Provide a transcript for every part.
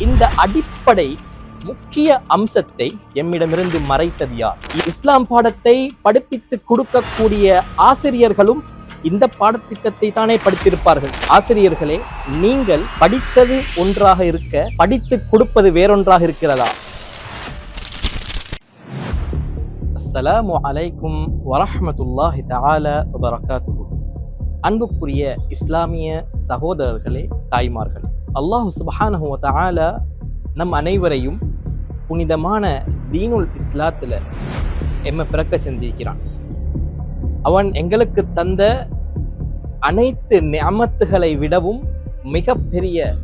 இந்த அடிப்படை முக்கிய அம்சத்தை எம்மிடமிருந்து மறைத்தது யார்? இஸ்லாம் பாடத்தை படிப்பித்து கொடுக்கக்கூடிய ஆசிரியர்களும் இந்த பாடத்திட்டத்தை தானே படித்திருப்பார்கள். ஆசிரியர்களே நீங்கள் படித்தது ஒன்றாக இருக்க படித்து கொடுப்பது வேறொன்றாக இருக்கிறதா? அஸ்ஸலாமு அலைக்கும் வரஹ்மத்துல்லாஹி தஆலா வபரகாத்துஹு. அன்புக்குரிய இஸ்லாமிய சகோதரர்களே தாய்மார்களே அல்லாஹ் சுபஹானஹு வ நம் அனைவரையும் புனிதமான தீனுல் இஸ்லாத்தில் எம்ம பிறக்க செஞ்சிருக்கிறான். அவன் எங்களுக்கு தந்த அனைத்து நியமத்துகளை விடவும் மிகப்பெரிய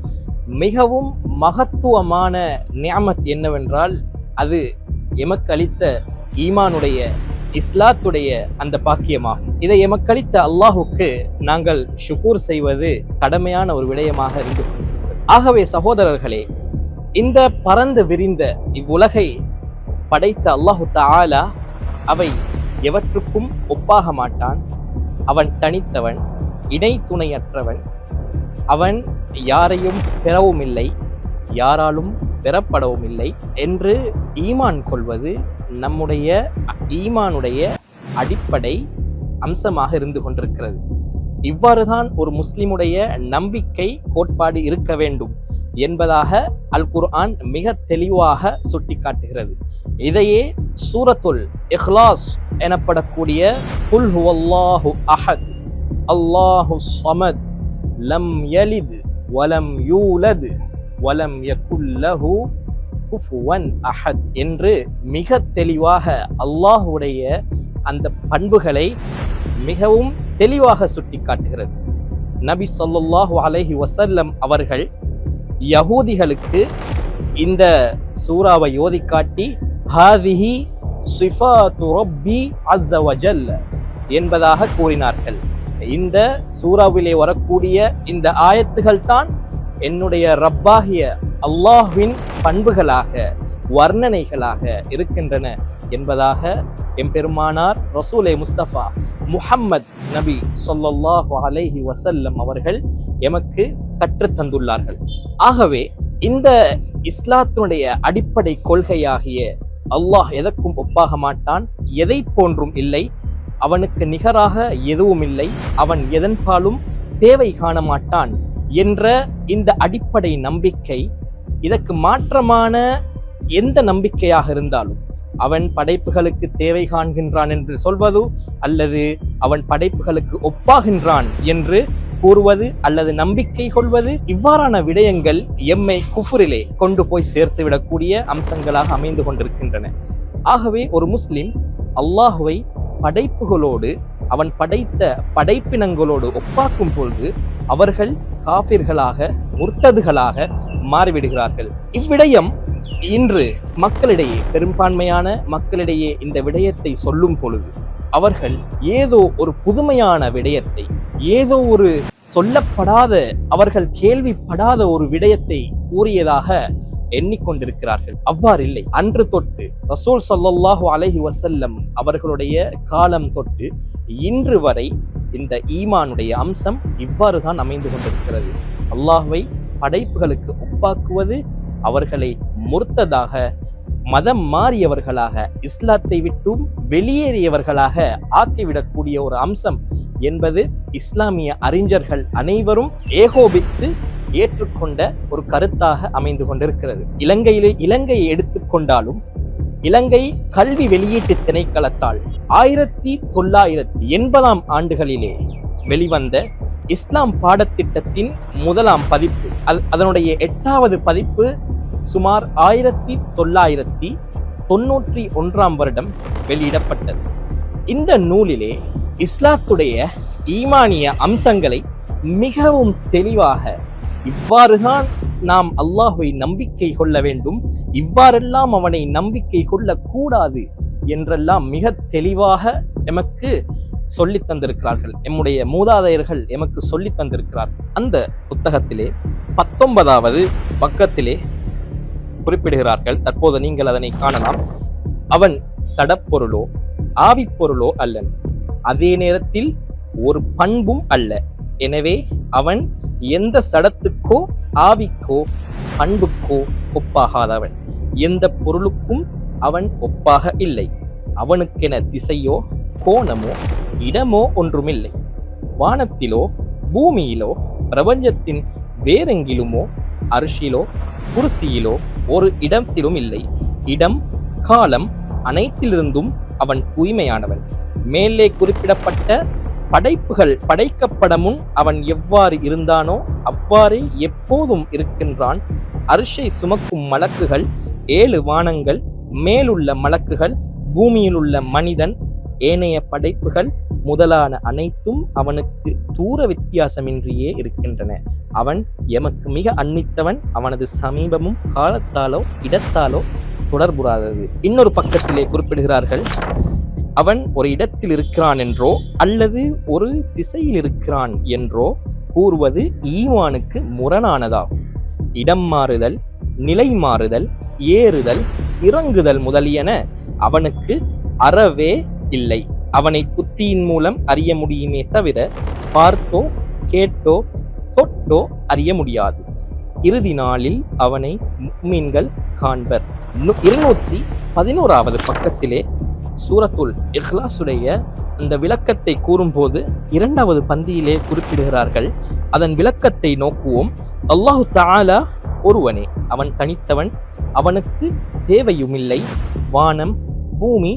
மிகவும் மகத்துவமான நியமத் என்னவென்றால் அது எமக்களித்த ஈமானுடைய இஸ்லாத்துடைய அந்த பாக்கியமாகும். இதை எமக்களித்த அல்லாஹுக்கு நாங்கள் ஷுக்கூர் செய்வது கடமையான ஒரு விடயமாக இருந்து ஆகவே சகோதரர்களே இந்த பறந்து விரிந்த இவ்வுலகை படைத்த அல்லாஹு தாலா அவை எவற்றுக்கும் ஒப்பாக மாட்டான். அவன் தனித்தவன் இணை துணையற்றவன். அவன் யாரையும் பெறவும் இல்லை யாராலும் பெறப்படவும் இல்லை என்று ஈமான் கொள்வது நம்முடைய ஈமானுடைய அடிப்படை அம்சமாக இருந்து கொண்டிருக்கிறது. இவ்வாறுதான் ஒரு முஸ்லிமுடைய நம்பிக்கை கோட்பாடு இருக்க வேண்டும் என்பதாக அல் குர்ஆன் மிக தெளிவாக சுட்டிக்காட்டுகிறது. இதையே சூரத்துல் இஹ்லாஸ் எனப்படக்கூடிய குல் ஹுவல்லாஹு அஹத் அல்லாஹு சமத் லம் யலித் வலம் யூலத் வலம் யகுல்லஹு குஃபுவன் அஹத் என்று மிக தெளிவாக அல்லாஹுடைய அந்த பண்புகளை மிகவும் தெளிவாக சுட்டிக்காட்டுகிறது. நபி ஸல்லல்லாஹு அலஹி வசல்லம் அவர்கள் யகூதிகளுக்கு இந்த சூறாவை ஓதி காட்டி ஹாதிஹி சிஃபாத்து ரப்பி அஸ்ஸ வஜல்ல என்பதாக கூறினார்கள். இந்த சூறாவிலே வரக்கூடிய இந்த ஆயத்துகள் தான் என்னுடைய ரப்பாகிய அல்லாஹ்வின் பண்புகளாக வர்ணனைகளாக இருக்கின்றன என்பதாக எம்பெருமானார் ரசூலே முஸ்தபா முஹம்மத் நபி சொல்லல்லாஹு அலைஹி வசல்லம் அவர்கள் எமக்கு கற்றுத் தந்துள்ளார்கள். ஆகவே இந்த இஸ்லாத்தினுடைய அடிப்படை கொள்கையாகிய அல்லாஹ் எதற்கும் ஒப்பாக மாட்டான் எதை போன்றும் இல்லை அவனுக்கு நிகராக எதுவும் இல்லை அவன் எதன்பாலும் தேவை காண மாட்டான் என்ற இந்த அடிப்படை நம்பிக்கை இதற்கு மாற்றமான எந்த நம்பிக்கையாக இருந்தாலும் அவன் படைப்புகளுக்கு தேவை காண்கின்றான் என்று சொல்வது அல்லது அவன் படைப்புகளுக்கு ஒப்பாகின்றான் என்று கூறுவது அல்லது நம்பிக்கை கொள்வது இவ்வாறான விடயங்கள் எம்மை குஃபுரிலே கொண்டு போய் சேர்த்து விடக்கூடிய அம்சங்களாக அமைந்து கொண்டிருக்கின்றன. ஆகவே ஒரு முஸ்லிம் அல்லாஹுவை படைப்புகளோடு அவன் படைத்த படைப்பினங்களோடு ஒப்பாக்கும் பொழுது அவர்கள் காபிர்களாக முர்த்ததுகளாக மாறிவிடுகிறார்கள். இவ்விடயம் இன்று மக்களிடையே பெரும்பான்மையான மக்களிடையே இந்த விடயத்தை சொல்லும் பொழுது அவர்கள் ஏதோ ஒரு புதுமையான விடயத்தை ஏதோ ஒரு சொல்லப்படாத அவர்கள் கேள்விப்படாத ஒரு விடயத்தை கூறியதாக எண்ணிக்கொண்டிருக்கிறார்கள். அவ்வாறில்லை. அன்று தொட்டு ரசூல் சல்லாஹூ அலஹி வசல்லம் அவர்களுடைய காலம் தொட்டு இன்று வரை இந்த ஈமானுடைய அம்சம் இவ்வாறு தான் அமைந்து கொண்டிருக்கிறது. அல்லாஹுவை படைப்புகளுக்கு ஒப்பாக்குவது அவர்களை முர்த்ததாக மதம் மாறியவர்களாக இஸ்லாத்தை விட்டும் வெளியேறியவர்களாக ஆக்கிவிடக்கூடிய ஒரு அம்சம் என்பது இஸ்லாமிய அறிஞர்கள் அனைவரும் ஏகோபித்து ஏற்றுக்கொண்ட ஒரு கருத்தாக அமைந்து கொண்டிருக்கிறது. இலங்கையிலே இலங்கையை எடுத்துக்கொண்டாலும் இலங்கை கல்வி வெளியீட்டு திணைக்களத்தால் ஆயிரத்தி தொள்ளாயிரத்தி எண்பதாம் ஆண்டுகளிலே வெளிவந்த இஸ்லாம் பாடத்திட்டத்தின் முதலாம் பதிப்பு அதனுடைய எட்டாவது பதிப்பு சுமார் ஆயிரத்தி தொள்ளாயிரத்தி தொன்னூற்றி ஒன்றாம் வருடம் வெளியிடப்பட்டது. இந்த நூலிலே இஸ்லாத்துடைய ஈமானிய அம்சங்களை மிகவும் தெளிவாக இவ்வாறுதான் நாம் அல்லாஹுவை நம்பிக்கை கொள்ள வேண்டும் இவ்வாறெல்லாம் அவனை நம்பிக்கை கொள்ளக்கூடாது என்றெல்லாம் மிக தெளிவாக எமக்கு சொல்லித் தந்திருக்கிறார்கள். எம்முடைய மூதாதையர்கள் எமக்கு சொல்லித் தந்திருக்கிறார்கள் அந்த புத்தகத்திலே பத்தொன்பதாவது பக்கத்திலே குறிப்பிடுகிறார்கள். தற்போது நீங்கள் அதனை காணலாம். அவன் சடப்பொருளோ ஆவிப்பொருளோ அல்லன் அதே நேரத்தில் ஒரு பண்பும் அல்ல. எனவே அவன் எந்த சடத்துக்கோ ஆவிக்கோ பண்புக்கோ ஒப்பாகாதவன். எந்த பொருளுக்கும் அவன் ஒப்பாக இல்லை. அவனுக்கென திசையோ கோணமோ இடமோ ஒன்றுமில்லை. வானத்திலோ பூமியிலோ பிரபஞ்சத்தின் வேறெங்கிலுமோ அரிசியிலோ குருசியிலோ ஒரு இடத்திலும் இல்லை. இடம் காலம் அனைத்திலிருந்தும் அவன் தூய்மையானவன். மேலே குறிப்பிடப்பட்ட படைப்புகள் படைக்கப்பட முன் அவன் எவ்வாறு இருந்தானோ அவ்வாறே எப்போதும் இருக்கின்றான். அரிசை சுமக்கும் மலக்குகள் ஏழு வானங்கள் மேலுள்ள மலக்குகள் பூமியிலுள்ள மனிதன் ஏனைய படைப்புகள் முதலான அனைத்தும் அவனுக்கு தூர வித்தியாசமின்றியே இருக்கின்றன. அவன் எமக்கு மிக அன்னித்தவன். அவனது சமீபமும் காலத்தாலோ இடத்தாலோ தொடர்புறாதது. இன்னொரு பக்கத்திலே குறிப்பிடுகிறார்கள் அவன் ஒரு இடத்தில் இருக்கிறான் என்றோ அல்லது ஒரு திசையில் இருக்கிறான் என்றோ கூறுவது ஈவானுக்கு முரணானதாகும். இடம் மாறுதல் நிலை மாறுதல் ஏறுதல் இறங்குதல் முதலியன அவனுக்கு அறவே இல்லை. அவனை புத்தியின் மூலம் அறிய முடியுமே தவிர பார்த்தோ கேட்டோ தொட்டோ அறிய முடியாது. இறுதி நாளில் அவனை முக்மீன்கள் காண்பர். இருநூத்தி பதினோராவது பக்கத்திலே சூரத்துல் இஹ்லாசுடைய அந்த விளக்கத்தை கூறும்போது இரண்டாவது பந்தியிலே குறிப்பிடுகிறார்கள் அதன் விளக்கத்தை நோக்குவோம். அல்லாஹு தாலா ஒருவனே அவன் தனித்தவன் அவனுக்கு தேவையுமில்லை. வானம் பூமி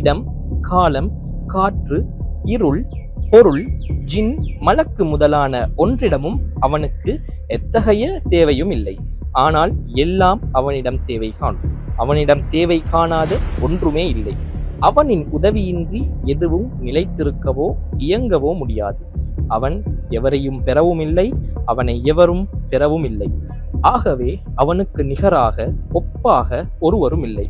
இடம் காலம் காற்று இருள் பொருள் ஜின் மலக்கு முதலான ஒன்றிடமும் அவனுக்கு எத்தகைய தேவையும் இல்லை. ஆனால் எல்லாம் அவனிடம் தேவை காணும் அவனிடம் தேவை காணாத ஒன்றுமே இல்லை. அவனின் உதவியின்றி எதுவும் நிலைத்திருக்கவோ இயங்கவோ முடியாது. அவன் எவரையும் பெறவும் இல்லை அவனை எவரும் பெறவும் இல்லை ஆகவே அவனுக்கு நிகராக ஒப்பாக ஒருவரும் இல்லை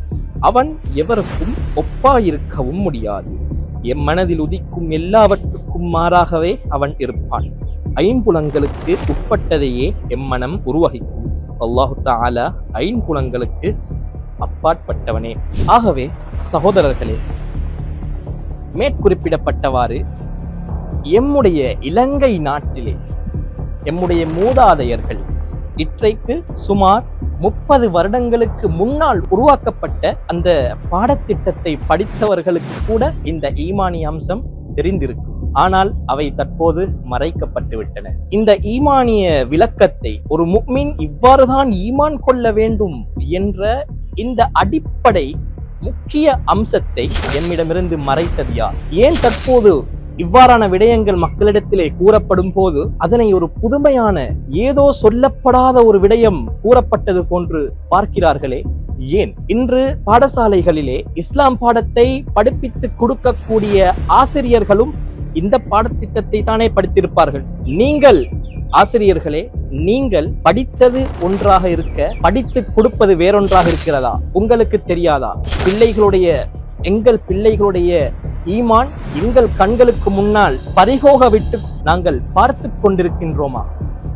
அவன் எவருக்கும் ஒப்பாயிருக்கவும் முடியாது. எம் மனதில் உதிக்கும் எல்லாவற்றுக்கும் மாறாகவே அவன் இருப்பான். ஐம்புலங்களுக்கு உட்பட்டதையே எம்மனம் உருவகிக்கும். அல்லாஹு தஆலா ஐம்புலங்களுக்கு அப்பாற்பட்டவனே. ஆகவே சகோதரர்களே மேற்குறிப்பிடப்பட்டவாறு எம்முடைய இலங்கை நாட்டிலே எம்முடைய மூதாதையர்கள் இற்றைக்கு சுமார் முப்பது வருடங்களுக்கு முன்னால் உருவாக்கப்பட்ட அந்த பாடத்திட்டத்தை படித்தவர்களுக்கு கூட இந்த ஈமானி அம்சம் தெரிந்திருக்கும். ஆனால் அவை தற்போது மறைக்கப்பட்டுவிட்டன இந்த ஈமானிய விளக்கத்தை ஒரு முக்மின் இவ்வாறுதான் ஈமான் கொள்ள வேண்டும் என்ற இந்த அடிப்படை முக்கிய அம்சத்தை என்னிடமிருந்து மறைத்தது யார்? ஏன் தற்போது இவ்வாறான விடயங்கள் மக்களிடத்திலே கூறப்படும் போது அதனை ஒரு புதுமையான ஏதோ சொல்லப்படாத ஒரு விடயம் கூறப்பட்டது போன்று பார்க்கிறார்களே. ஏன்? இன்று பாடசாலைகளிலே இஸ்லாம் பாடத்தை படிப்பித்து கொடுக்கக்கூடிய ஆசிரியர்களும் இந்த பாடத்திட்டத்தை தானே படித்திருப்பார்கள். நீங்கள் ஆசிரியர்களே நீங்கள் படித்தது ஒன்றாக இருக்க படித்து கொடுப்பது வேறொன்றாக இருக்கிறதா? உங்களுக்கு தெரியாதா? பிள்ளைகளுடைய எங்கள் பிள்ளைகளுடைய ஈமான் எங்கள் கண்களுக்கு முன்னால் பரிகோக விட்டு நாங்கள் பார்த்து கொண்டிருக்கின்றோமா?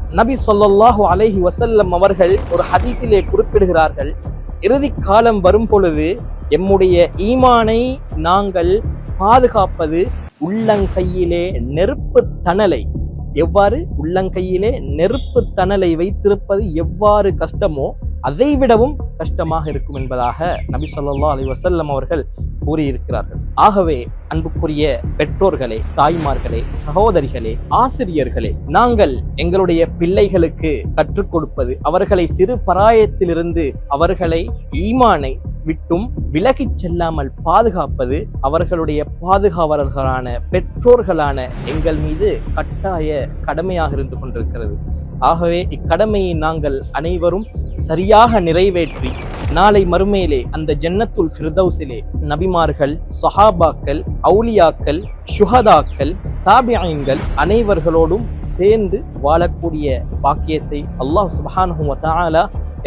நபி சொல்லல்லாஹு அலைஹி வசல்லம் அவர்கள் ஒரு ஹதீஸிலே குறிப்பிடுகிறார்கள் இறுதி காலம் வரும் பொழுது எம்முடைய ஈமானை நாங்கள் பாதுகாப்பது உள்ளங்கையிலே நெருப்பு தணலை. எவ்வாறு? உள்ளங்கையிலே நெருப்பு தணலை வைத்திருப்பது எவ்வாறு கஷ்டமோ அதை விடவும் கஷ்டமாக இருக்கும் என்பதாக நபி சொல்லா அலி வசல்லம் அவர்கள் கூறியிருக்கிறார்கள். ஆகவே அன்புக்குரிய பெற்றோர்களே தாய்மார்களே சகோதரிகளே ஆசிரியர்களே நாங்கள் எங்களுடைய பிள்ளைகளுக்கு கற்றுக் கொடுப்பது அவர்களை சிறு பராயத்திலிருந்து அவர்களை ஈமானை விட்டும் விலகிச் செல்லாமல் பாதுகாப்பது அவர்களுடைய பாதுகாவலர்களான பெற்றோர்களான எங்கள் மீது கட்டாய கடமையாக இருந்து கொண்டிருக்கிறது. ஆகவே இக்கடமையை நாங்கள் அனைவரும் சரியாக நிறைவேற்றி நாளை மறுமையிலே அந்த ஜன்னத்துல் ஃபிர்தௌஸிலே நபிமார்கள் சஹாபாக்கள் அவுலியாக்கள் சுஹதாக்கள் தாபியங்கள் அனைவர்களோடும் சேர்ந்து வாழக்கூடிய பாக்கியத்தை அல்லாஹ் சுப்ஹானஹு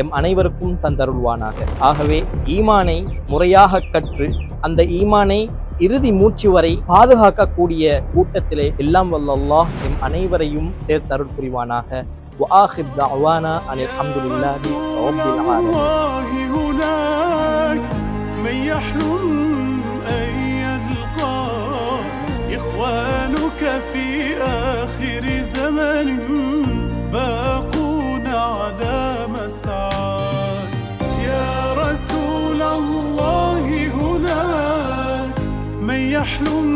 எம் அனைவருக்கும் தந்தருள்வானாக. ஆகவே ஈமானை முறையாக கற்று அந்த ஈமானை இறுதி மூச்சு வரை பாதுகாக்கக்கூடிய கூட்டத்திலே எல்லாம் வல்லல்லாஹ் எம் அனைவரையும் சேர்த்தருள் புரிவானாக. وآخر دعوانا أن الحمد لله رب العالمين. الله هناك من يحلم أن يلقى إخوانك في آخر زمن باقون على مسعاك يا رسول الله هناك من يحلم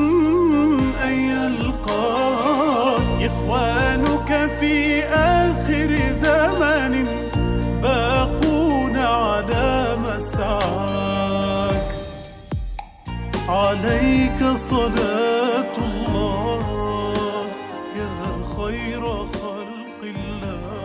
أن يلقى إخوانك sonra